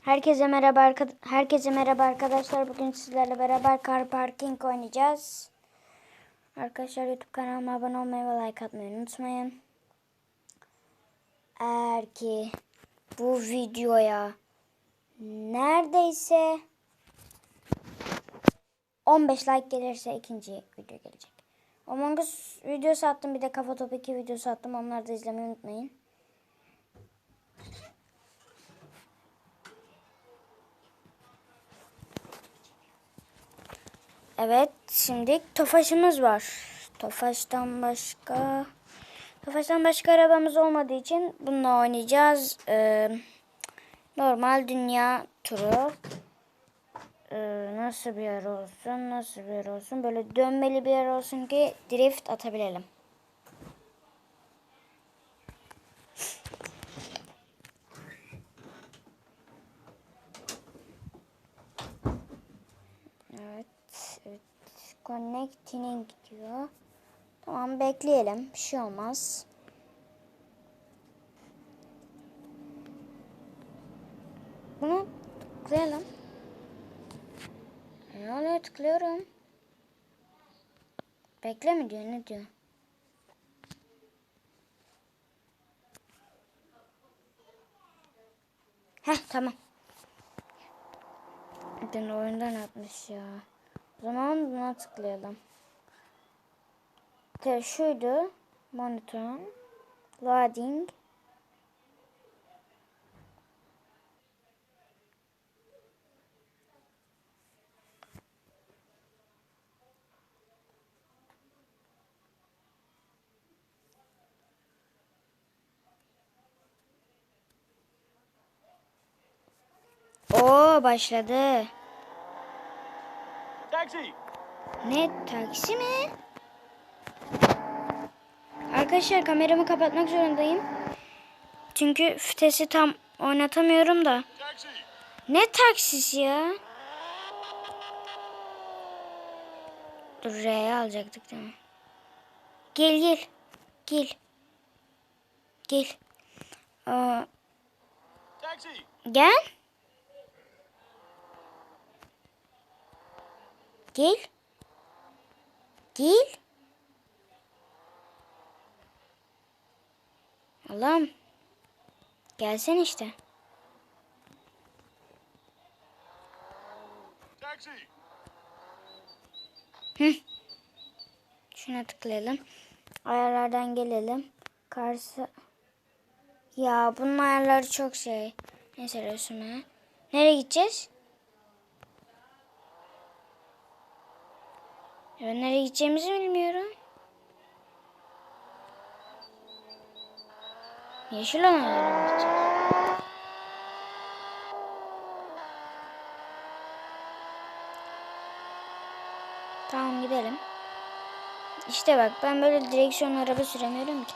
Herkese merhaba herkese merhaba arkadaşlar. Bugün sizlerle beraber Car Parking oynayacağız. Arkadaşlar YouTube kanalıma abone olmayı ve like atmayı unutmayın. Eğer ki bu videoya neredeyse 15 like gelirse ikinci video gelecek. Among Us videosu attım bir de Kafa Top 2 videosu attım. Onları da izlemeyi unutmayın. Evet, şimdi Tofaş'ımız var. Tofaş'tan başka Tofaş'tan başka arabamız olmadığı için bununla oynayacağız. Ee, normal dünya turu. Ee, nasıl bir yer olsun? Nasıl bir yer olsun? Böyle dönmeli bir yer olsun ki drift atabilelim. Evet, evet. Connecting'e gidiyor. Tamam bekleyelim. Bir şey olmaz. Bunu tıklayalım. Ne oluyor tıklıyorum. Bekle mi diyor ne diyor? Heh tamam. Neden oyundan atmış ya. Zaman buna tıklayalım. İşte şuydu. Monitör. Loading. Oo başladı. Ne taksi mi? Arkadaşlar kameramı kapatmak zorundayım. Çünkü vitesi tam oynatamıyorum da. Ne taksisi ya? Dur R'ye alacaktık değil mi? Gel gel. Gel. Gel. Aa, gel. Gel. Gel. Allah'ım. Gelsen işte. Taxi! Şuna tıklayalım. Ayarlardan gelelim. Karşı. Ya bunun ayarları çok şey. Neyse resme. Nereye gideceğiz? Ya nereye gideceğimizi bilmiyorum. Yeşil olanlara gideceğiz? Tamam gidelim. İşte bak ben böyle direksiyon araba süremiyorum ki.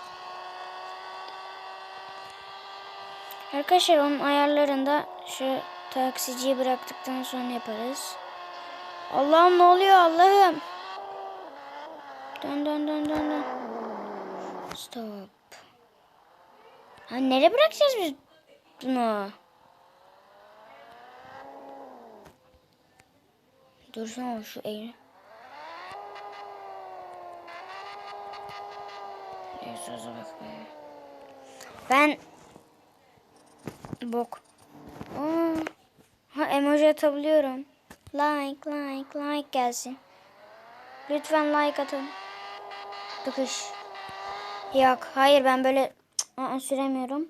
Arkadaşlar onun ayarlarında şu taksiciyi bıraktıktan sonra yaparız. Allah'ım ne oluyor Allah'ım. Dön dön dön dön dön. Stop. Ha nereye bırakacağız biz bunu? Dursana şu eğri. Söze bak be. Ben bok. Aa, ha emoji atabiliyorum. Like like like gelsin. Lütfen like atın. Tıkış. Yok hayır ben böyle aa, süremiyorum.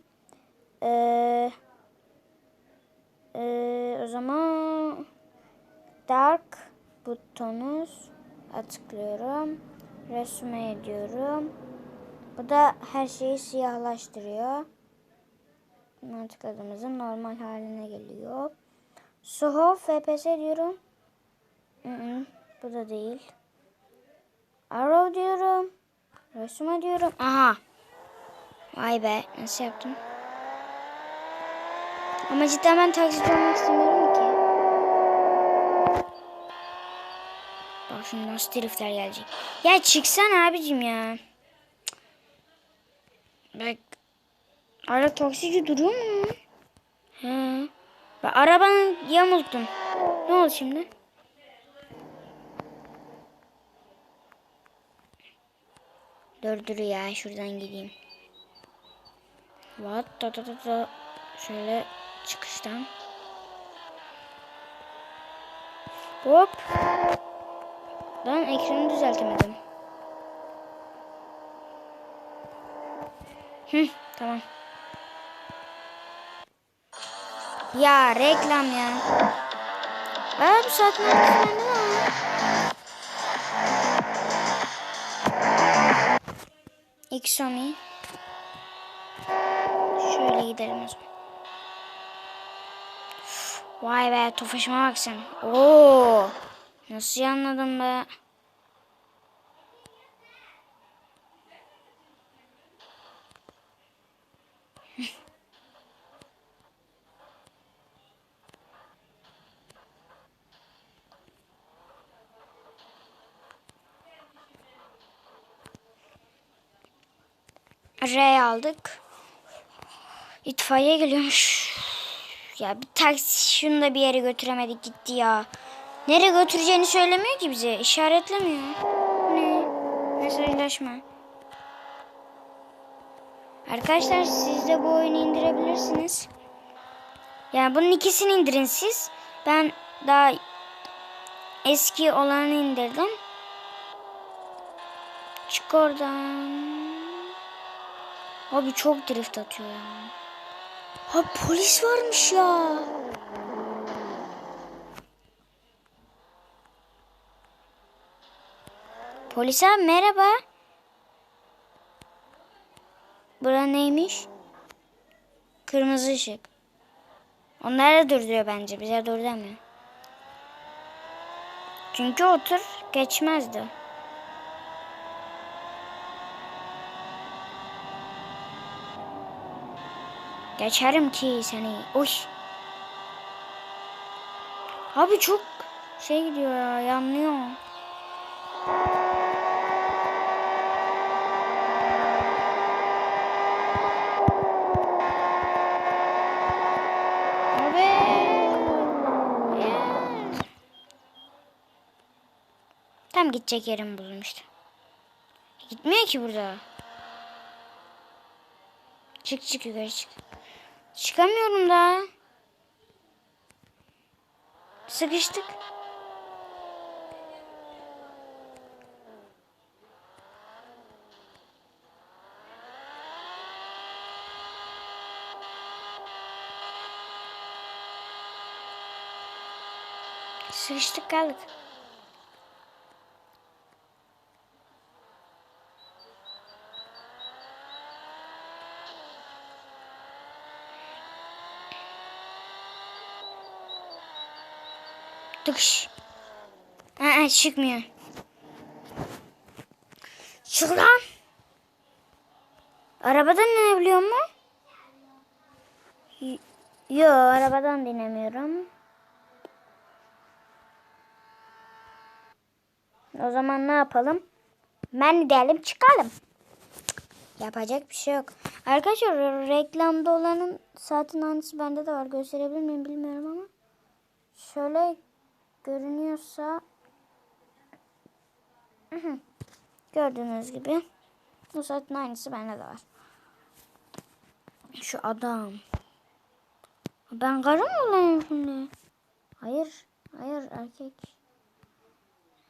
Ee, ee, o zaman dark butonu tıklıyorum. Resme ediyorum. Bu da her şeyi siyahlaştırıyor. Buna tıkladığımızda normal haline geliyor. Soho FPS diyorum. Bu da değil. Arrow. Resume diyorum. Aha. Vay be nasıl yaptım? Ama cidden ben taksici olmak istemiyorum ki. Bak şimdi nasıl driftler gelecek. Ya çıksana abicim ya. Bak. Arada taksici duruyor mu? He. Bak arabanı yamulttun. Ne oldu şimdi? Dur ya şuradan gideyim. What? Da, da, da, da. Şöyle çıkıştan. Hop. Ben ekranı düzeltemedim. Hı, tamam. Ya reklam ya. Aa bu saatin arkası bende mi? Xomi. Şöyle gidelim o. Vay be tofaşıma bak sen. Oo. Nasıl anladım be? R aldık. İtfaiye geliyormuş. Ya bir taksi şunu da bir yere götüremedik gitti ya. Nereye götüreceğini söylemiyor ki bize. İşaretlemiyor. Ne? Mesajlaşma. Arkadaşlar siz de bu oyunu indirebilirsiniz. Yani bunun ikisini indirin siz. Ben daha eski olanı indirdim. Çık oradan. Abi çok drift atıyor ya. Ha polis varmış ya. Polis abi merhaba. Bura neymiş? Kırmızı ışık. Onlara dur diyor bence. Bize dur demiyor. Çünkü otur geçmezdi. Geçerim ki seni. Uy. Abi çok şey gidiyor ya yanlıyor. Tam gidecek yerim bulmuştu. Gitmiyor ki burada. Çık çık yukarı çık. Çıkamıyorum da. Sıkıştık. Sıkıştık kaldık. Tıkış. Aa, çıkmıyor. Çık lan. Arabadan inebiliyor mu? Yo arabadan dinlemiyorum. O zaman ne yapalım? Ben gidelim çıkalım. Yapacak bir şey yok. Arkadaşlar reklamda olanın saatin aynısı bende de var. Gösterebilir miyim bilmiyorum ama. Şöyle görünüyorsa gördüğünüz gibi bu saatin aynısı bende de var. Şu adam. Ben karı mı olayım şimdi? Hayır. Hayır erkek.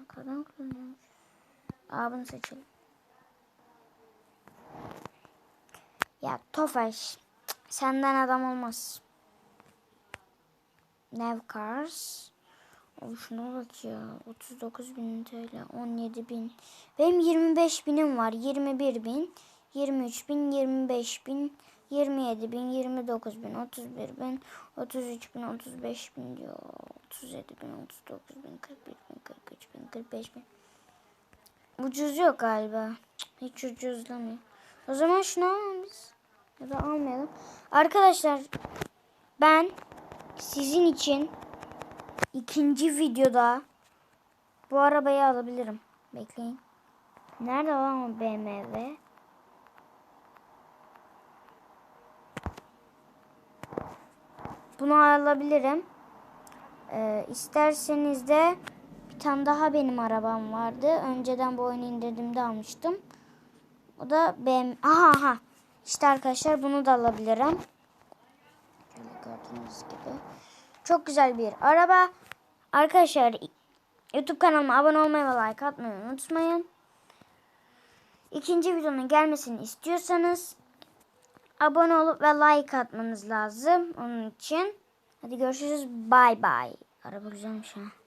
Kadın kullanıyormuş. Aa bunu seçelim. Ya Tofaş. Senden adam olmaz. Nevcars. Abi şuna bak ya. 39 bin TL. 17 bin. Benim 25 binim var. 21 bin. 23 bin. 25 bin. 27 bin. 29 bin. 31 bin. 33 bin. 35 bin diyor. 37 bin. 39 bin. 41 bin. 43 bin. 45 bin. Ucuz yok galiba. Hiç ucuzlamıyor. O zaman şunu alalım biz. Ya da almayalım. Arkadaşlar ben sizin için ikinci videoda bu arabayı alabilirim. Bekleyin. Nerede lan o BMW? bunu alabilirim. Ee, isterseniz de bir tane daha benim arabam vardı. Önceden bu oyunu indirdiğimde almıştım. O da benim. Aha aha. İşte arkadaşlar bunu da alabilirim. Şöyle gördüğünüz gibi. Çok güzel bir araba. Arkadaşlar YouTube kanalıma abone olmayı ve like atmayı unutmayın. İkinci videonun gelmesini istiyorsanız abone olup ve like atmanız lazım. Onun için. Hadi görüşürüz. Bay bay. Araba güzelmiş ha.